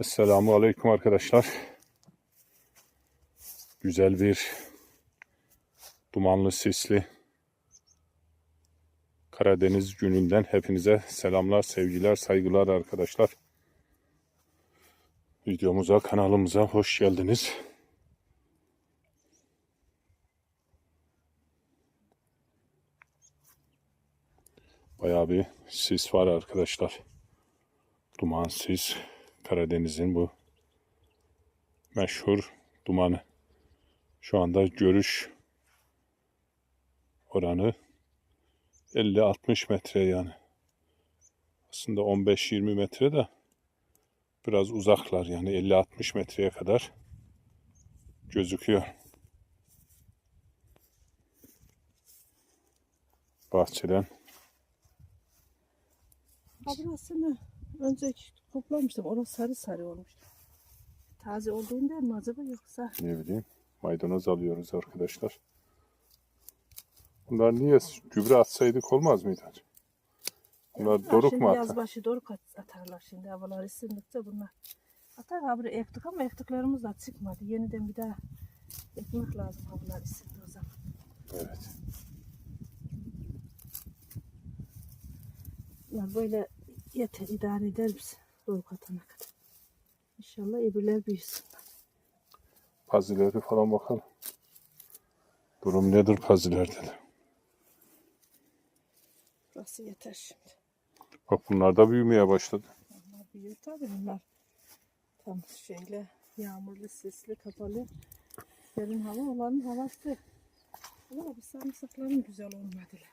Esselamu Aleyküm arkadaşlar. Güzel bir dumanlı sisli Karadeniz gününden hepinize selamlar, sevgiler, saygılar arkadaşlar. Videomuza, kanalımıza hoş geldiniz. Bayağı bir sis var arkadaşlar. Duman sis. Karadeniz'in bu meşhur dumanı. Şu anda görüş oranı 50-60 metre yani. Aslında 15-20 metre de biraz uzaklar yani 50-60 metreye kadar gözüküyor. Bahçeden Ha burasını önce toplamıştım. Orası sarı sarı olmuş. Taze olduğundan mı acaba yoksa? ne bileyim maydanoz alıyoruz arkadaşlar. Bunlar niye gübre atsaydık olmaz mıydı? Bunlar Ya doruk mu Yaz atar? başı doruk at- atarlar şimdi havalar ısındıkça bunlar. Atar ha buraya ektik ama ektiklerimiz de çıkmadı. Yeniden bir daha ekmek lazım havalar ısındı o zaman. Evet. Bunlar böyle yeter idare eder bizi doruk atana kadar. İnşallah öbürler büyüsün. Pazileri falan bakalım. Durum nedir pazilerde de? Burası yeter şimdi. Bak bunlar da büyümeye başladı. Bunlar büyür tabii bunlar. Tam şeyle yağmurlu, sisli, kapalı. Serin hava olanın havası. Ama bu sarımsakların güzel olmadılar.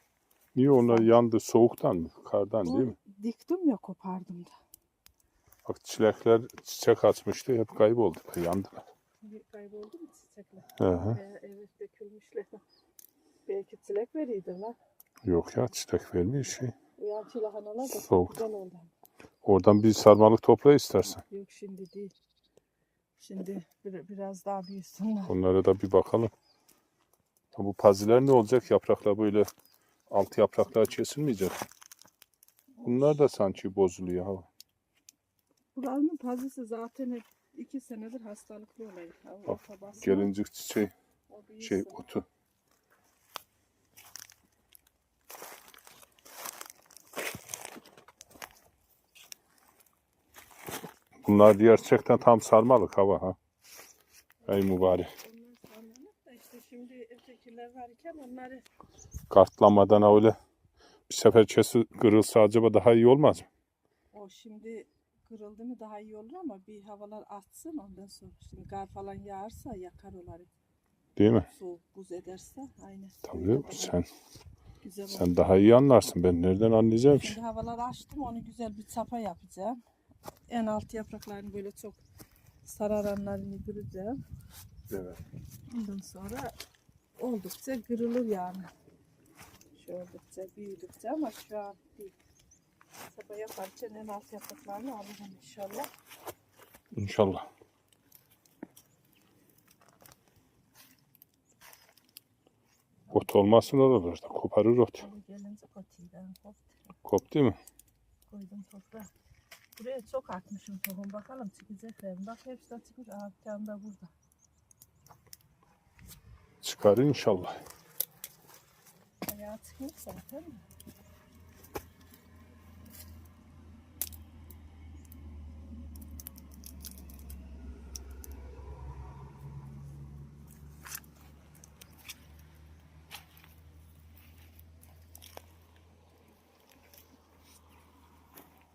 Niye onlar yandı soğuktan mı? Kardan değil mi? Diktim ya kopardım da. Bak çilekler çiçek açmıştı hep kayboldu. Yandılar. Kayboldu mu çiçekler? Hı hı. Ee, evet dökülmüşler. Belki çilek veriydi lan. Yok ya çiçek vermiyor şey. Uyan çilahanalar da Soğuk. güzel oldu. Oradan bir sarmalık topla istersen. Yok şimdi değil. Şimdi bir, biraz daha büyüsünler. Onlara da bir bakalım. Ha, Bu paziler ne olacak? Yapraklar böyle alt yapraklar kesilmeyecek. Bunlar da sanki bozuluyor. Ha. Buranın pazısı zaten hep iki senedir hastalıklı olayı. Bak, Gelincik çiçeği, şey otu. Bunlar gerçekten tam sarmalık hava ha. Ey mübarek. Onlar sarmalık da işte şimdi ötekiler varken onları Kartlamadan öyle bir sefer kesi kırılsa acaba daha iyi olmaz mı? o şimdi kırıldı mı daha iyi olur ama bir havalar artsın ondan sonra. Şimdi kar falan yağarsa yakar onları. Değil mi? Soğuk buz ederse aynen. Tabii sen güzel olur. sen daha iyi anlarsın. Ben nereden anlayacağım ki? Şimdi havaları açtım onu güzel bir çapa yapacağım. En alt yapraklarını böyle çok sararanlarını kıracağım. Evet. Ondan sonra oldukça kırılır yani. Şu oldukça büyüdükçe ama şu an değil. Çapa yaparken en alt yapraklarını alırım inşallah. İnşallah. Ot olmasın oralarda. Koparır ot. Gelince koptu. Kop değil mi? Koydum toprağa. Buraya çok atmışım tohum. Bakalım çıkacaklar mı? Bak hepsi de çıkmış. De burada. Çıkarır inşallah. Ayağı çıkmış zaten. mi?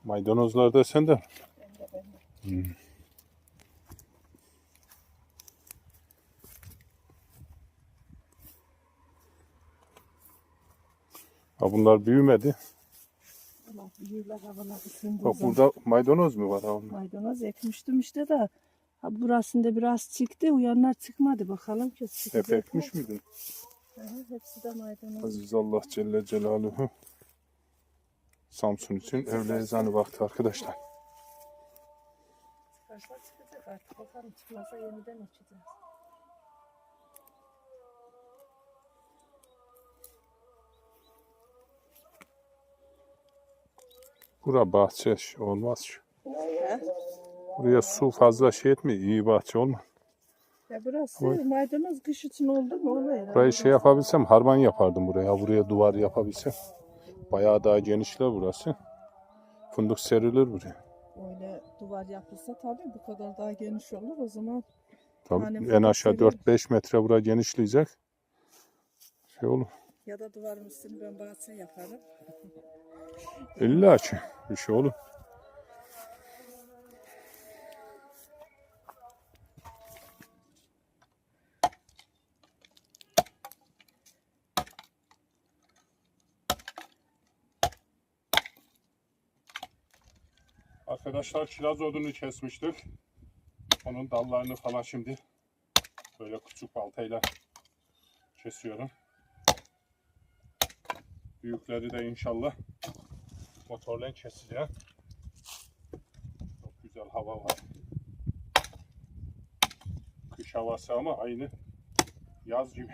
Maydanozlar da sende. Ben de ben Ha bunlar büyümedi. Allah büyürler havalar ısındığı Bak zaman. burada maydanoz mu var ha? onda? Maydanoz ekmiştim işte de ha, burasında biraz çıktı. Uyanlar çıkmadı. Bakalım ki çıkacak Hep ekmiş miydin? Hı, hepsi de maydanoz. Aziz Allah Celle Celaluhu. Samsun için öğle ezanı vakti arkadaşlar. Çıkarsa çıkacak artık. Bakalım çıkmasa yeniden açacağız. Bura bahçe olmaz şu. He? Buraya su fazla şey etmiyor. iyi bahçe olma. Ya burası Ama- maydanoz kış için oldu mu ona herhalde. Burayı şey yapabilsem harman yapardım buraya. Buraya duvar yapabilsem. Bayağı daha genişler burası. Fındık serilir buraya. Öyle duvar yapılsa tabii bu kadar daha geniş olur o zaman. Tabii en fındık aşağı serilir. 4-5 metre bura genişleyecek. Şey olur. Ya da duvarın üstünü ben bahçe yaparım. İlla ki bir şey olur. Arkadaşlar kiraz odunu kesmiştik. Onun dallarını falan şimdi böyle küçük baltayla kesiyorum. Büyükleri de inşallah motorla keseceğim. Çok güzel hava var. Kış havası ama aynı yaz gibi.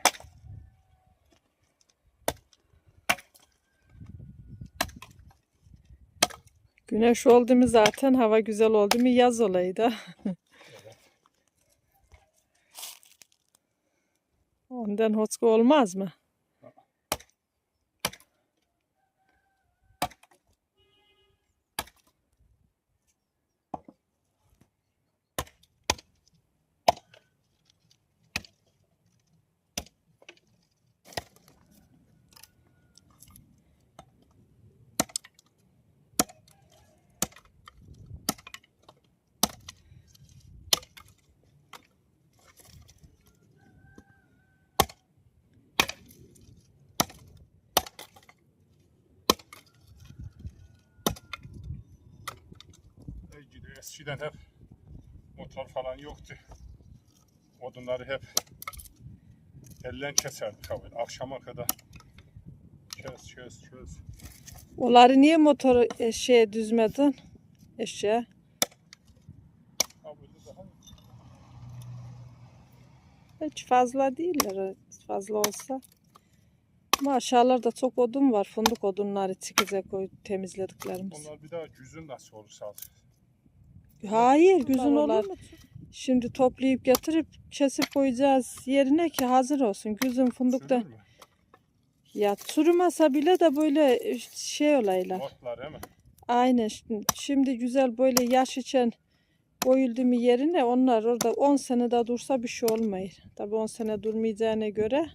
Güneş oldu mu zaten hava güzel oldu mu yaz olaydı. Ondan hoşka olmaz mı? Eskiden, hep motor falan yoktu. Odunları hep ellen keserdik abi. Akşama kadar kes kes kes. Onları niye motoru eşeğe düzmedin? Eşeğe. Hiç fazla değiller. Fazla olsa. Ama aşağılarda çok odun var. Fındık odunları çıkacak o temizlediklerimiz. Onlar bir daha güzün nasıl olursa alacağız. Hayır, güzün olur mu? Şimdi toplayıp getirip kesip koyacağız yerine ki hazır olsun. Güzün fındıkta. Sürür mü? Ya çürümese bile de böyle şey olaylar. Otlar değil mi? Aynen. Şimdi, güzel böyle yaş içen koyuldu mu yerine onlar orada 10 sene daha dursa bir şey olmayır. Tabii 10 sene durmayacağına göre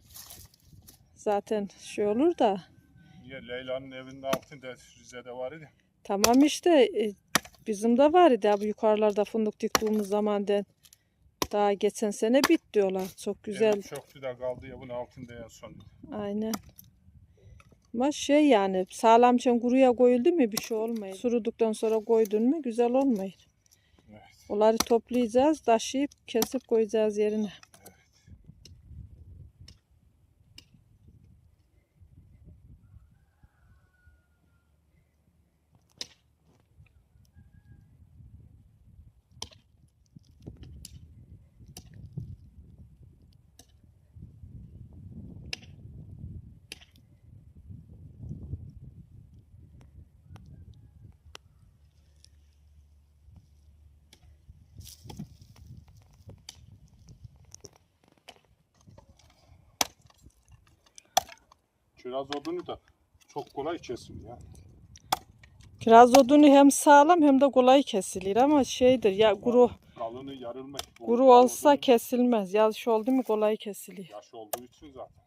zaten şey olur da. Niye Leyla'nın evinin altında Rize'de var idi. Tamam işte e, bizim de var idi abi yukarılarda fındık diktiğimiz zaman den. Daha geçen sene bit diyorlar. Çok güzel. Evim çoktu da kaldı ya bunun altında en son. Aynen. Ama şey yani sağlamça kuruya koyuldu mu bir şey olmuyor. Suruduktan sonra koydun mu güzel olmuyor. Evet. Onları toplayacağız, taşıyıp kesip koyacağız yerine. Kiraz odunu da çok kolay kesim ya. Kiraz odunu hem sağlam hem de kolay kesilir ama şeydir ya kuru Kalını yarılma. kuru olsa kesilmez. Yaş oldu mu kolay kesilir. Yaş olduğu için zaten.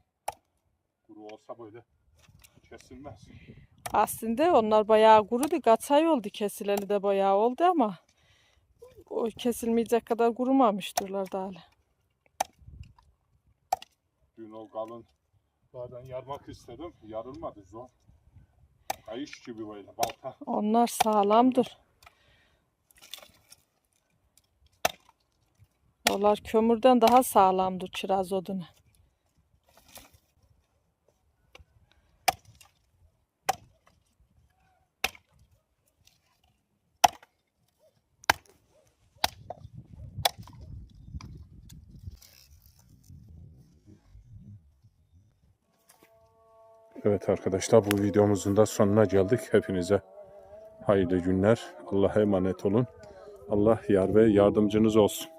Kuru olsa böyle kesilmez. Aslında onlar bayağı kurudu. Kaç ay oldu kesileli de bayağı oldu ama o kesilmeyecek kadar kurumamıştırlar daha. hala. Dün o kalın zaten yarmak istedim. Yarılmadı zor. Kayış gibi böyle balta. Onlar sağlamdır. Onlar kömürden daha sağlamdır kiraz odunu. Evet arkadaşlar bu videomuzun da sonuna geldik. Hepinize hayırlı günler. Allah'a emanet olun. Allah yar ve yardımcınız olsun.